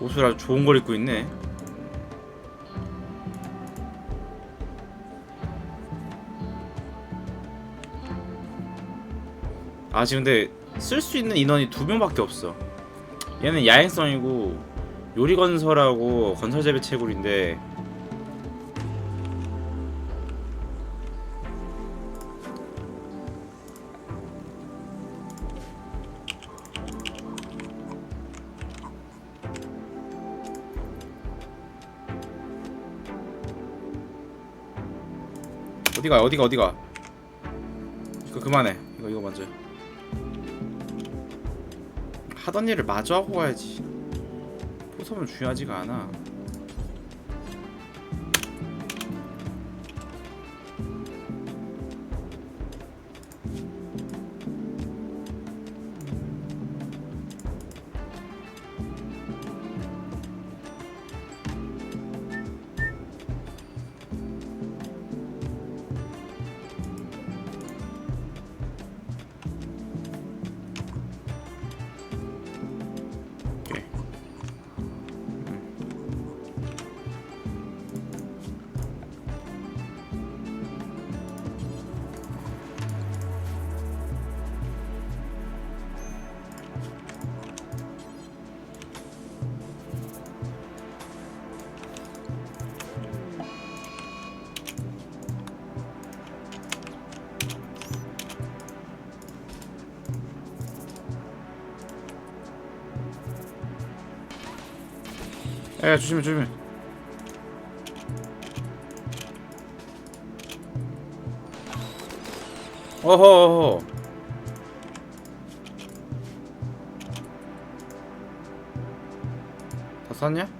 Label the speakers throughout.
Speaker 1: 옷을 아주 좋은 걸 입고 있네. 아 지금 근데 쓸 수 있는 인원이 두 명밖에 없어. 얘는 야행성이고 요리 건설하고 건설 재배 채굴인데 어디가 어디가 어디가? 이거 그만해. 이거 이거 먼저. 하던 일을 마저 하고 가야지. 포섭은 중요하지가 않아 야 조심해 조심해 어허 어허 다 쌌냐?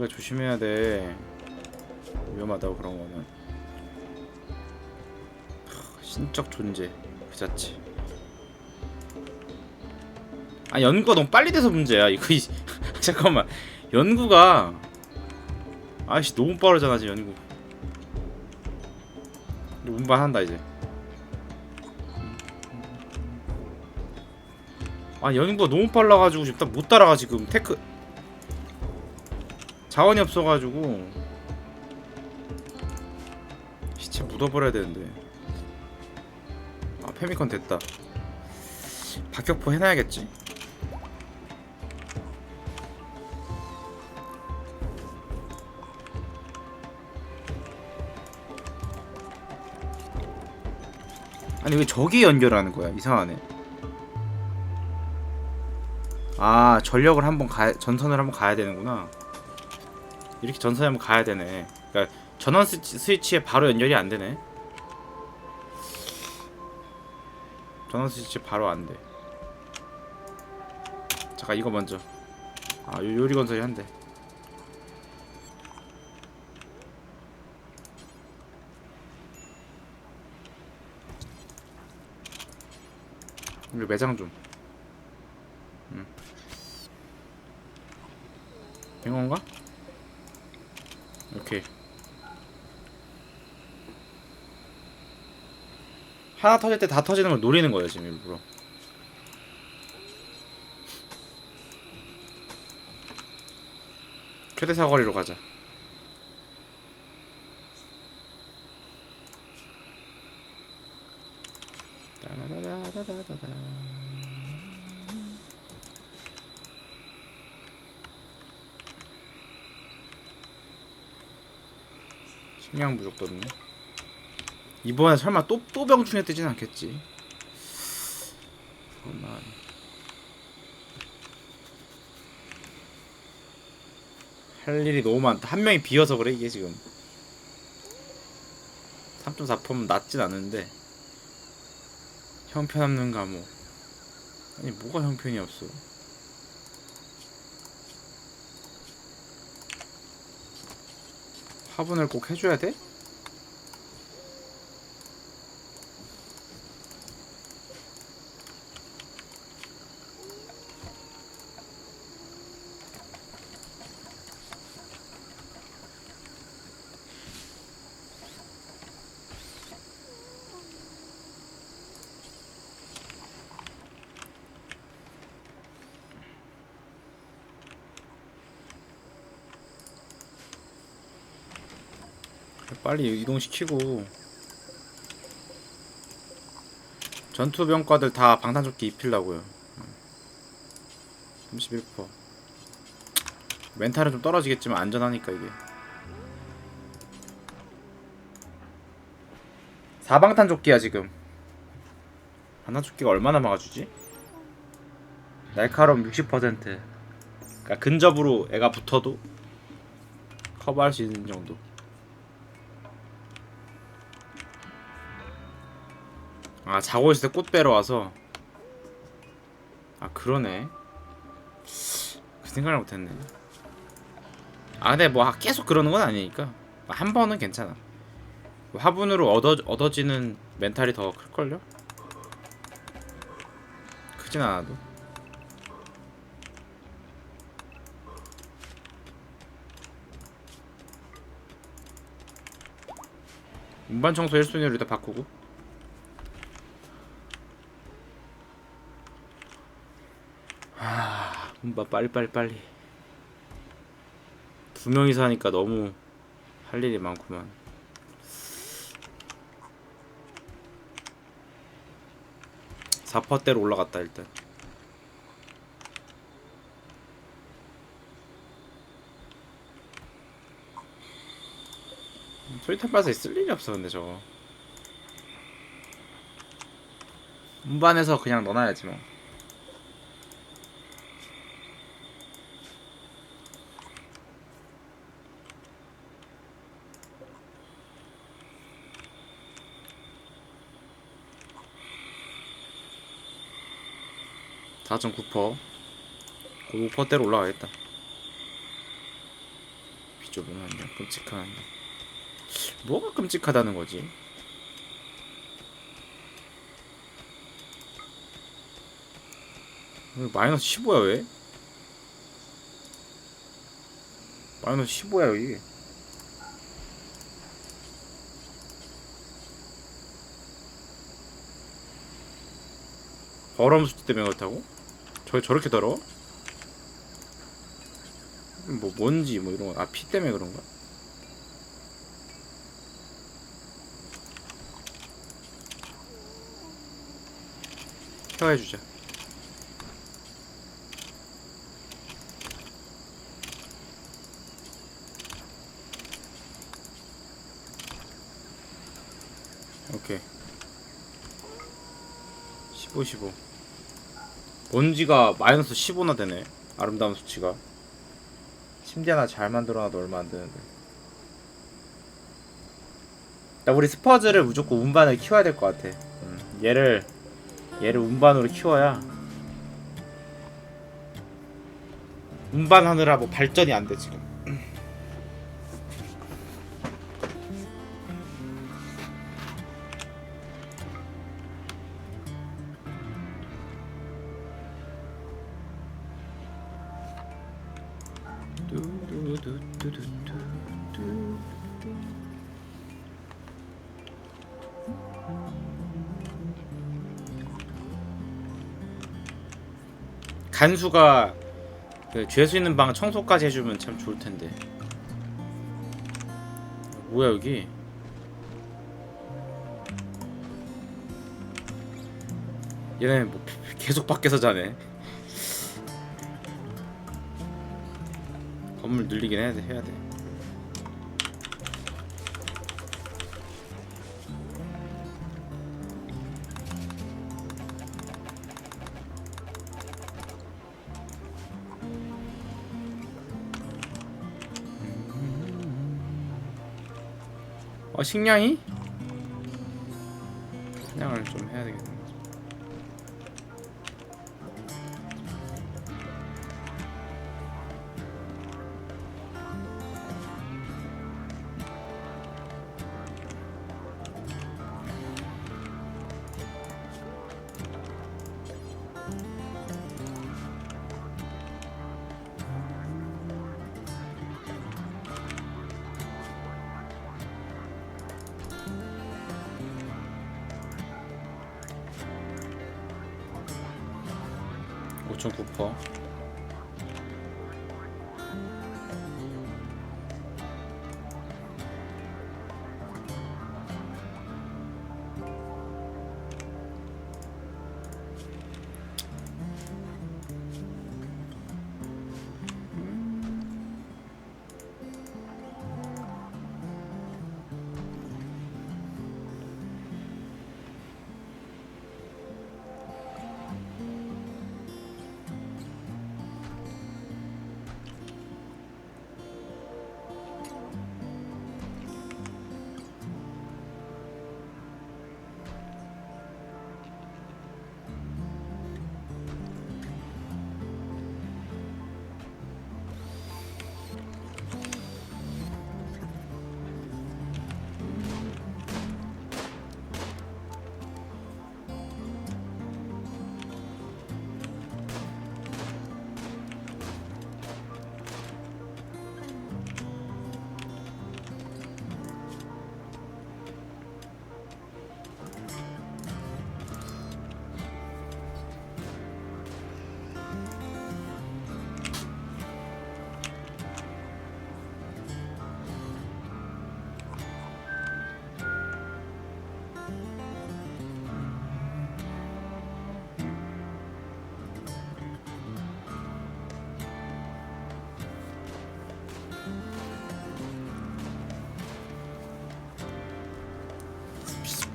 Speaker 1: 아르가 조심해야 돼. 위험하다고 그런 거는. 하, 신적 존재 그 자체. 아 연구가 너무 빨리 돼서 문제야. 이거 이, 잠깐만 연구가 아씨 너무 빠르잖아 지금 연구. 운반한다 이제. 아 연구가 너무 빨라가지고 지금 딱 못 따라가 지금 테크 자원이 없어가지고 시체 묻어버려야 되는데. 아 페미컨 됐다. 박격포 해놔야겠지. 아니 왜 저기 연결하는 거야 이상하네. 아 전력을 한번 가 전선을 한번 가야 되는구나 이렇게 전선에 한번 가야 되네. 그러니까 전원 스위치, 스위치 에 바로 연결이 안 되네. 전원 스위치 바로 안 돼. 잠깐 이거 먼저. 아 요, 요리 건설이 한대. 우리 매장 좀. 음. 된 건가? 오케이. 하나 터질 때 다 터지는 걸 노리는 거예요 지금 일부러. 최대 사거리로 가자. 따라라라라라라. 식량 부족도 없네. 이번에 설마 또 또 병충해 뜨진 않겠지? 그만. 할 일이 너무 많다. 한 명이 비어서 그래 이게 지금. 3.4%면 낮진 않은데 형편없는 감옥. 아니 뭐가 형편이 없어? 화분을 꼭 해줘야 돼? 빨리 이동시키고. 전투병과들 다 방탄조끼 입히려고요. 31% 멘탈은 좀 떨어지겠지만 안전하니까 이게. 4방탄 조끼야 지금. 방탄 조끼가 얼마나 막아주지? 날카로움 60% 그러니까 근접으로 애가 붙어도 커버할 수 있는 정도 아 자고 있을 때 꽃 빼러 와서? 아 그러네. 그 생각을 못했네. 아 근데 뭐 계속 그러는 건 아니니까. 한 번은 괜찮아. 화분으로 얻어, 얻어지는 멘탈이 더 클걸요? 크진 않아도. 운반 청소 1순위로 일단 바꾸고 아 운반 빨리 빨리 빨리. 두 명이서 하니까 너무 할 일이 많구만. 4퍼대로 올라갔다 일단. 소리탄 바스에 쓸 일이 없어 근데 저거. 운반해서 그냥 넣어놔야지 뭐 4 9퍼 5퍼대로 올라가겠다 비좁은한데 끔찍한데 뭐가 끔찍하다는 거지? 왜 마이너스 15야 왜? 마이너스 15야 여기 수치 때문에 그렇다고? 저 저렇게 더러워? 뭐 뭔지 뭐 이런 거 아 피 때문에 그런가? 케어해주자 오케이 15 15 먼지가 마이너스 15나 되네. 아름다운 수치가. 침대 하나 잘 만들어놔도 얼마 안 되는데. 나 우리 스퍼즈를 무조건 운반을 키워야 될 것 같아. 음, 얘를 얘를 운반으로 키워야 운반하느라 뭐 발전이 안 돼 지금 간수가 그 죄수 있는 방 청소까지 해주면 참 좋을 텐데. 뭐야 여기? 얘네 뭐 계속 밖에서 자네. 건물 늘리긴 해야 돼 해야 돼. 식량이?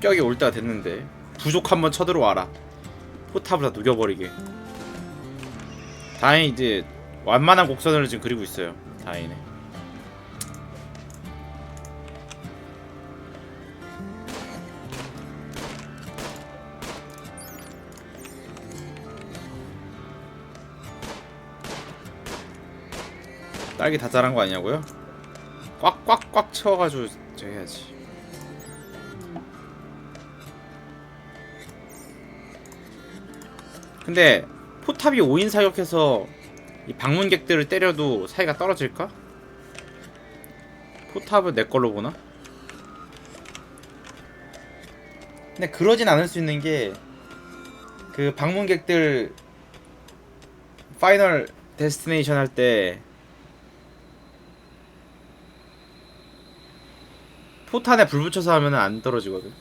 Speaker 1: 합격이 올 때가 됐는데 부족 한번 쳐들어와라. 포탑을 다 녹여버리게. 다행히 이제 완만한 곡선을 지금 그리고 있어요 다행이네 딸기 다 자란 거 아니냐고요? 꽉꽉꽉 채워가지고 저 해야지 근데 포탑이 5인 사격해서 이 방문객들을 때려도 사이가 떨어질까? 포탑을 내 걸로 보나? 근데 그러진 않을 수 있는 게 그 방문객들 파이널 데스티네이션 할 때 포탄에 불 붙여서 하면은 안 떨어지거든.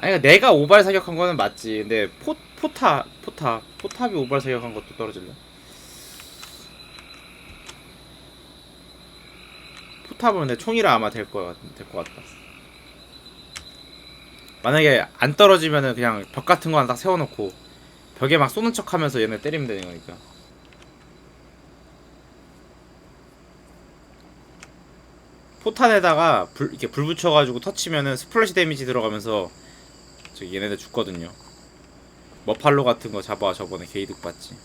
Speaker 1: 아니 그러니까 내가 오발 사격한 거는 맞지. 근데 포 포탑 포탑 포탑이 오발 사격한 것도 떨어질래. 포탑은 근데 총이라 아마 될거될것 같다. 만약에 안 떨어지면은 그냥 벽 같은 거 하나 딱 세워놓고 벽에 막 쏘는 척하면서 얘네 때리면 되는 거니까. 포탄에다가 불 이렇게 불 붙여가지고 터치면은 스플래시 데미지 들어가면서 저 얘네들 죽거든요. 머팔로 같은 거 잡아 저번에 게이득 봤지.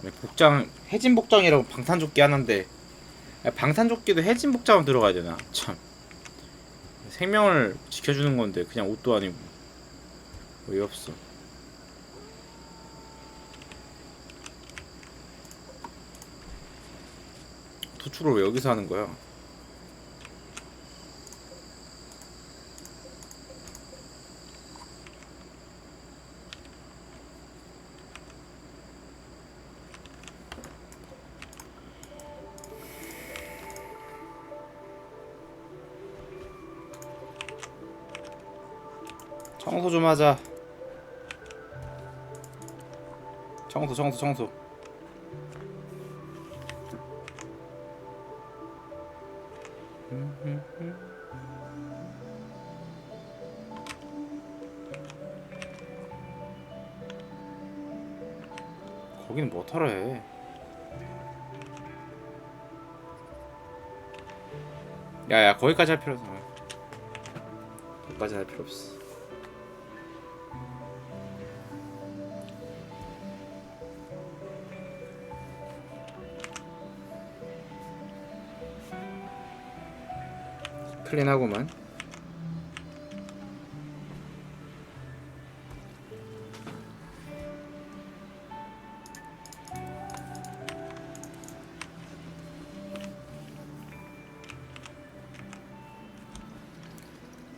Speaker 1: 아니, 복장 해진 복장이라고 방탄조끼 하는데 아니, 방탄조끼도 해진 복장으로 들어가야 되나? 참. 생명을 지켜주는 건데 그냥 옷도 아니고. 왜 없어. 도출을 왜 여기서 하는 거야 청소 좀 하자. 청소 청소 청소. 거기는 뭐 털어 해 야야 거기까지 할 필요 없어. 거기까지 할 필요 없어 클린하구만.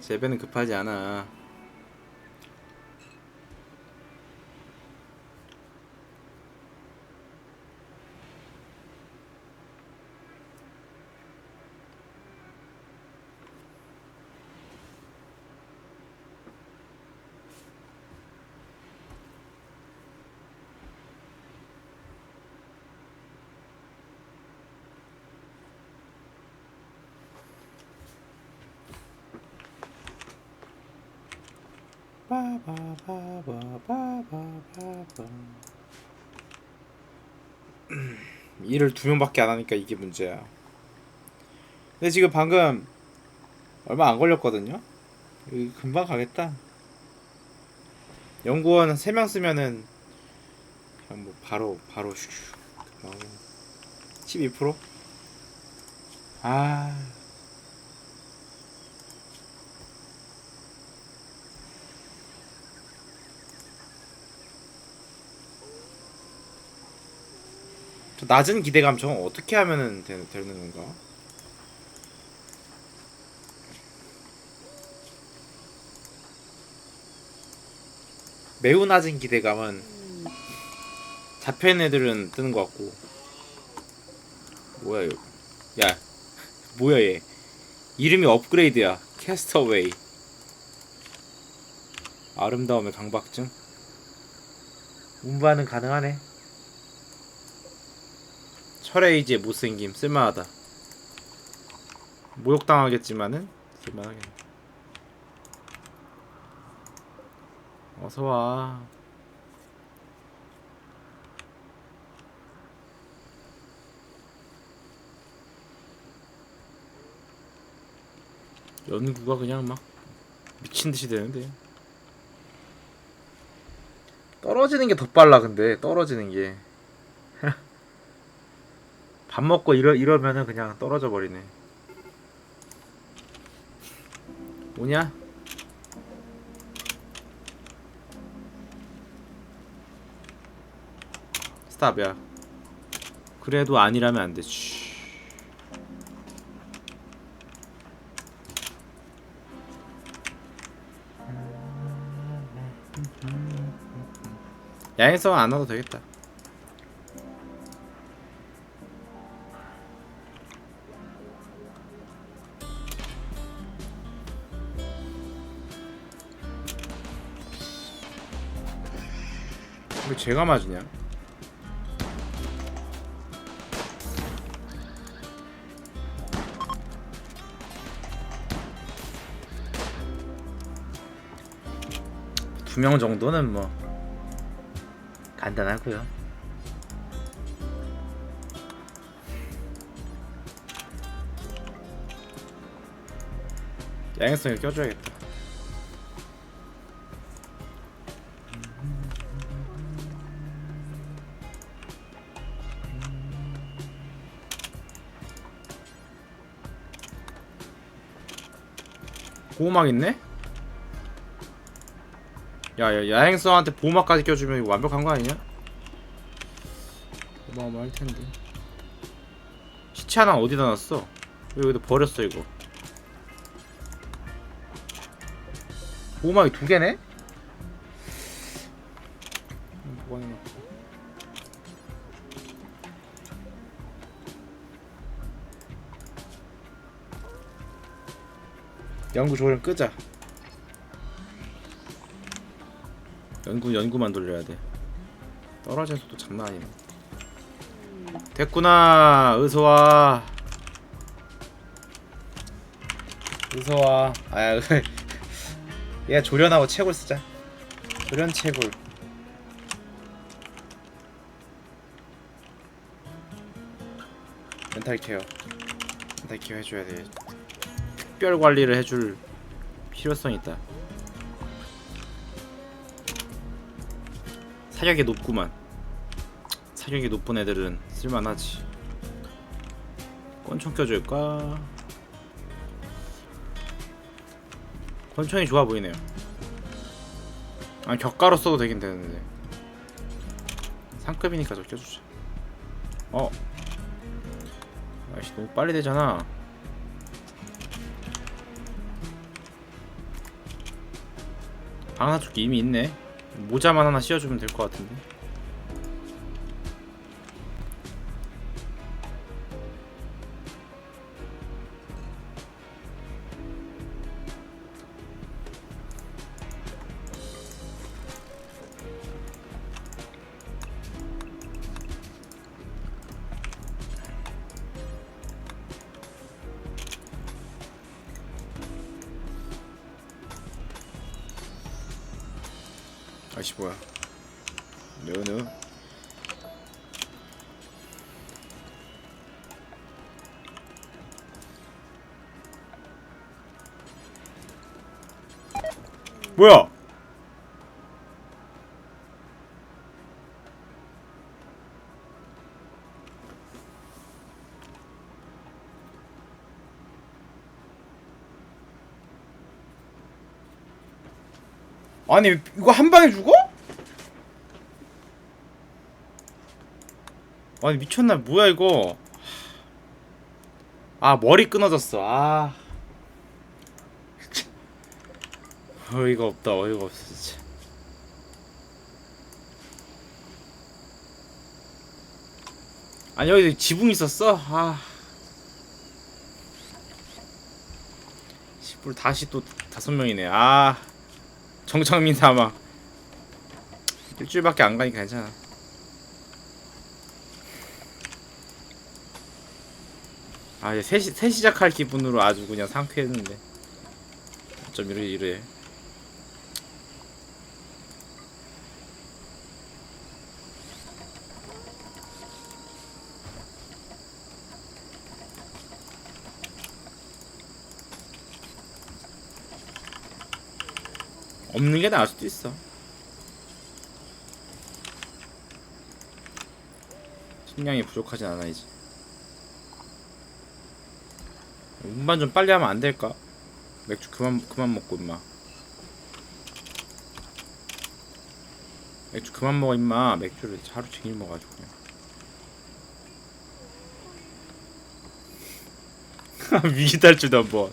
Speaker 1: 재배는 급하지 않아 일을 두 명밖에 안 하니까 이게 문제야. 근데 지금 방금 얼마 안 걸렸거든요. 금방 가겠다. 연구원 3명 쓰면은 그냥 뭐 바로 바로 금방 12%? 아 저 낮은 기대감 저건 어떻게 하면은 되, 되는 건가? 매우 낮은 기대감은 잡혀있는 애들은 뜨는 것 같고. 뭐야 이거. 야 뭐야 얘. 이름이 업그레이드야. 캐스터웨이 아름다움의 강박증? 운반은 가능하네 철의 이지의 못생김. 쓸만하다. 모욕당하겠지만은 쓸만하겠네. 어서와. 연구가 그냥 막 미친듯이 되는데. 떨어지는 게 더 빨라 근데. 떨어지는 게 밥 먹고 이러, 이러면은 그냥 떨어져 버리네. 오냐? 스탑이야. 그래도 아니라면 안 되지. 야행성 안 와도 되겠다 제가 맞으냐? 두 명 정도는 뭐 간단하고요. 야행성에 껴줘야겠다. 보호막 있네? 야, 야 야행성한테 보호막까지 껴주면 완벽한 거 아니냐? 어마어마할 텐데. 시체 하나 어디다 놨어? 왜 여기다 버렸어 이거? 보호막이 두 개네? 연구 조련 끄자. 연구 연구만 돌려야 돼. 떨어진 속도 장난 아니네. 됐구나. 어서 와. 아야. 얘 조련하고 채굴 쓰자. 조련 채굴. 멘탈 케어. 멘탈 케어 해줘야 돼. 특별 관리를 해줄 필요성이 있다. 사격이 높구만. 사격이 높은 애들은 쓸만하지. 권총 껴줄까? 권총이 좋아 보이네요. 아 격가로 써도 되긴 되는데. 상급이니까 저 껴주자. 어. 아이씨 너무 빨리 되잖아. 방사축기 이미 있네. 모자만 하나 씌워주면 될 것 같은데. 뭐야? 아니 이거 한 방에 죽어? 아니 미쳤나? 뭐야 이거? 아 머리 끊어졌어. 아 어이가 없다 어이가 없어 진짜. 아니 여기 지붕 있었어? 아 불 다시 또 다섯 명이네. 아. 정창민 사막 일주일밖에 안 가니까 괜찮아. 아 이제 새, 새 시작할 기분으로 아주 그냥 상쾌했는데. 어쩜 이래 이래. 없는 게 나을 수도 있어 식량이 부족하진 않아 이제 운반 좀 빨리 하면 안 될까? 맥주 그만 그만 먹고 임마. 맥주 그만 먹어 임마. 맥주를 하루 종일 먹어가지고. 그냥. 위기 탈출도 한번.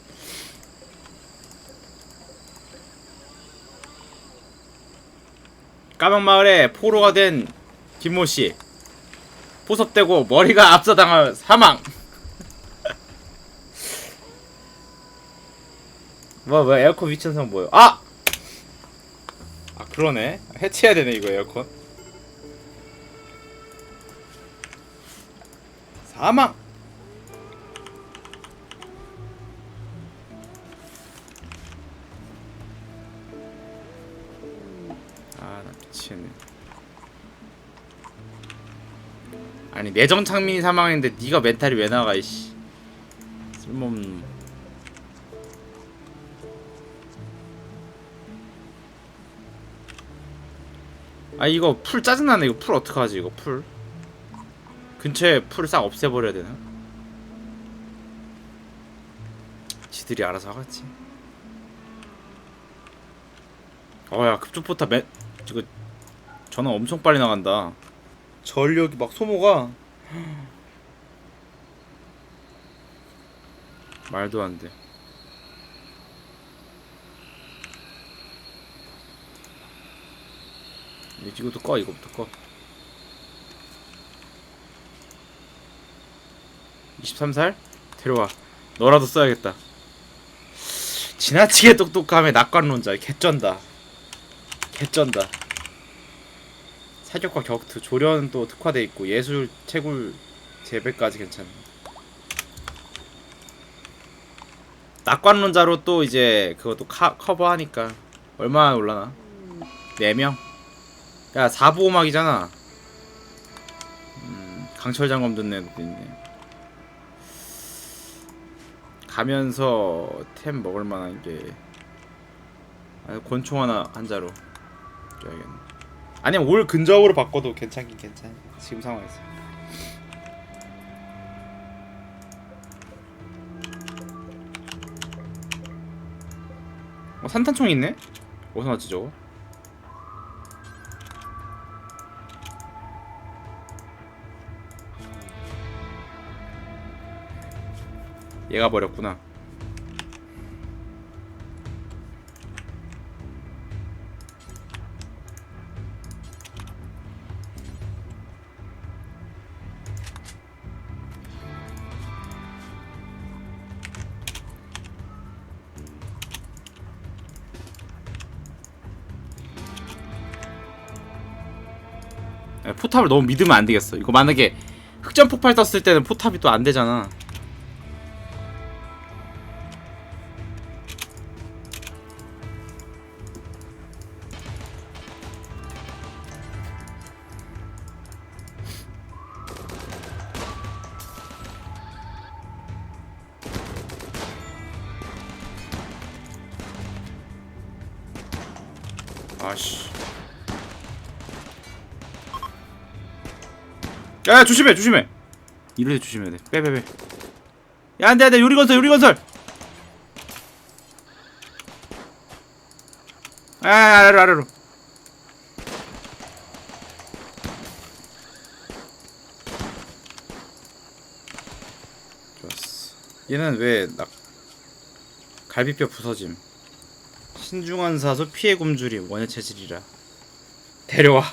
Speaker 1: 까막마을에 포로가 된 김모 씨. 포섭되고 머리가 압사당할 사망. 뭐, 뭐, 에어컨 위치 현상 뭐요? 아! 아, 그러네. 해체해야 되네, 이거 에어컨. 사망! 미치겠네. 아니, 내정 창민이 사망했는데 네가 멘탈이 왜 나가, 이씨. 쓸모없는. 놈. 아 이거 풀 짜증나네 이거 풀 어떡하지 이거 풀 근처에 풀 싹 없애버려야 되나? 지들이 알아서 하겠지 어야 급조포탑 맨 이거 전화 엄청 빨리 나간다. 전력이 막 소모가. 말도 안 돼. 이것도 꺼 이거부터 꺼. 23살? 데려와. 너라도 써야겠다. 지나치게 똑똑함에 낙관론자 개쩐다. 개쩐다 사격과 격투 조련 또 특화돼 있고 예술 채굴 재배까지 괜찮네 낙관론자로 또 이제 그것도 카, 커버하니까 얼마나 올라나? 4명? 야 4보호막이잖아. 음, 강철 장검 듣는 애도 있네. 가면서 템 먹을 만한 게 아, 권총 하나 한자로 줘야겠네 아니면 올 근접으로 바꿔도 괜찮긴 괜찮아 지금 상황에서 어 산탄총 있네? 어디서 났지 저거? 얘가 버렸구나. 포탑을 너무 믿으면 안 되겠어. 이거 만약에 흑점 폭발 떴을 때는 포탑이 또 안 되잖아. 아씨. 야, 야 조심해 조심해. 이럴 때 조심해야 돼. 빼 빼 빼. 야 안돼 안돼 요리 건설 요리 건설. 아 아래로 아래로. 좋았어. 얘는 왜나 갈비뼈 부서짐. 신중한 사수 피해 굶주림 원해 체질이라. 데려와.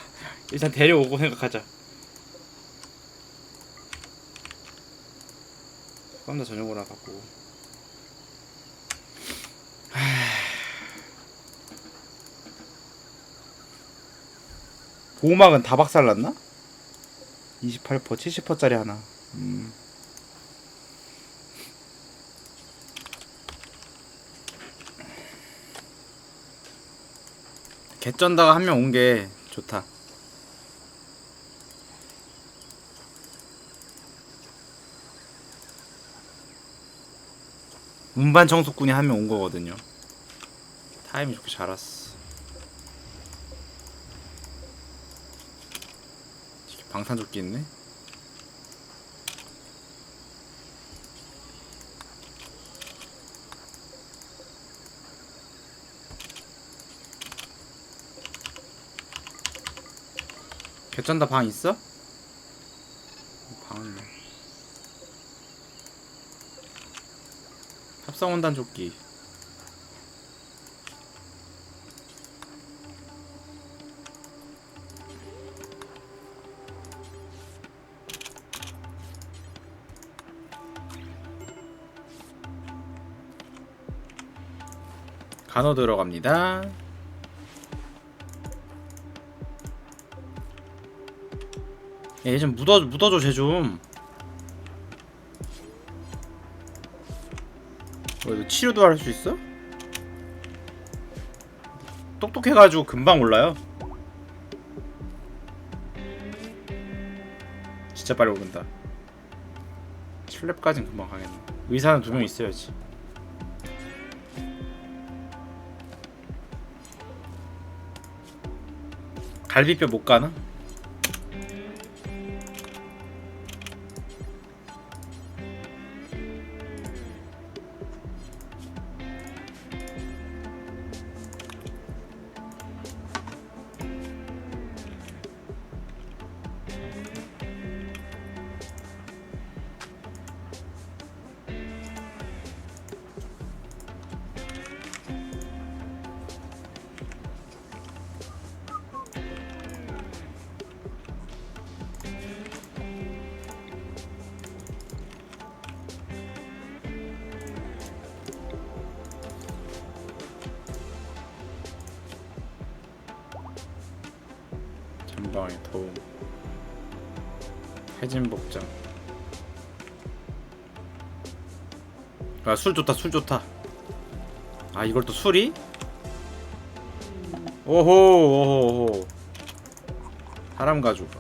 Speaker 1: 일단 데려오고 생각하자. 그럼 다 저녁으로 바꾸고 보호막은 다 박살났나? 28%, 70%짜리 하나. 음. 개쩐다가 한 명 온 게 좋다. 운반 청소꾼이 한 명 온 거거든요. 타이밍 좋게 잘 왔어. 방탄조끼 있네. 개쩐다 방 있어? 방은 합성원단 조끼. 간호 들어갑니다. 얘 좀 묻어 묻어줘 쟤 좀 치료도 할 수 있어? 똑똑해가지고 금방 올라요. 진짜 빨리 오른다. 7렙까진 금방 가겠네. 의사는 두 명 있어야지. 갈비뼈 못 가나? 전방에 도움 해진 복장. 아술 좋다 술 좋다. 아 이걸 또 술이? 오호 오호 오호. 사람 가죽